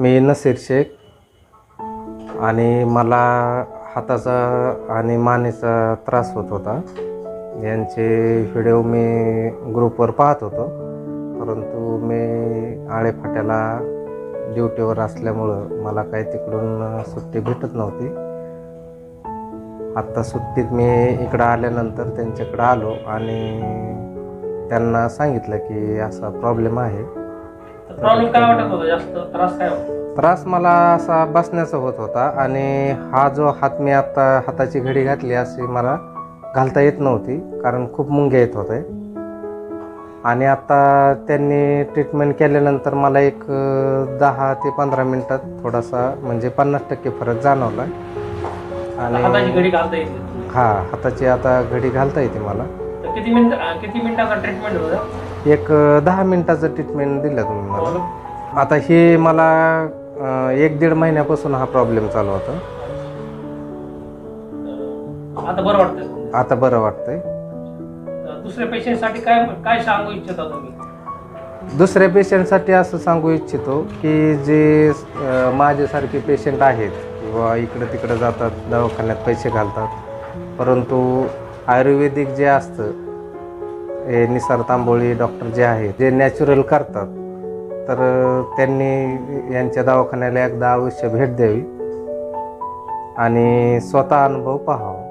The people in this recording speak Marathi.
मी नसीर शेख आणि मला हाताचा आणि मानेचा त्रास होत होता. यांचे व्हिडिओ मी ग्रुपवर पाहत होतो. परंतु मी आळेफाट्याला ड्युटीवर असल्यामुळं मला काही तिकडून सुट्टी भेटत नव्हती. आत्ता सुट्टीत मी इकडं आल्यानंतर त्यांच्याकडं आलो आणि त्यांना सांगितलं की असा प्रॉब्लेम आहे. प्रॉब्लेम काय वाटत होता जास्त? त्रास काय होता? त्रास मला असा बसण्याचा होत होता आणि हा जो हात मी आता हाताची घडी घातली अशी मला घालता येत नव्हती कारण खूप मुंग्या येत होते. आणि आता त्यांनी ट्रीटमेंट केल्यानंतर मला एक दहा ते पंधरा मिनटात थोडासा म्हणजे पन्नास टक्के फरक जाणवला. हाताची आणि घडी घालता येते हा हाताची आता घडी घालता येते मला. तर किती मिनिट किती मिनिटाचा ट्रीटमेंट होता? एक अं, दहा मिनिटाचं ट्रीटमेंट दिलं तुम्ही मला. आता हे मला अं, एक दीड महिन्यापासून हा प्रॉब्लेम चालू होता. आता बरं वाटतं आता बरं वाटतंय. दुसऱ्या पेशंटसाठी काय काय सांगू इच्छिता तुम्ही? दुसऱ्या पेशंटसाठी असं सांगू इच्छितो की जे अं, माझ्यासारखे पेशंट आहेत किंवा इकडं तिकडं जातात दवाखान्यात पैसे घालतात परंतु आयुर्वेदिक जे असतं हे निसार तांबोळी डॉक्टर जे आहेत जे नॅचरल करतात तर त्यांनी यांच्या दवाखान्याला एकदा अवश्य भेट द्यावी आणि स्वतः अनुभव पाहावा.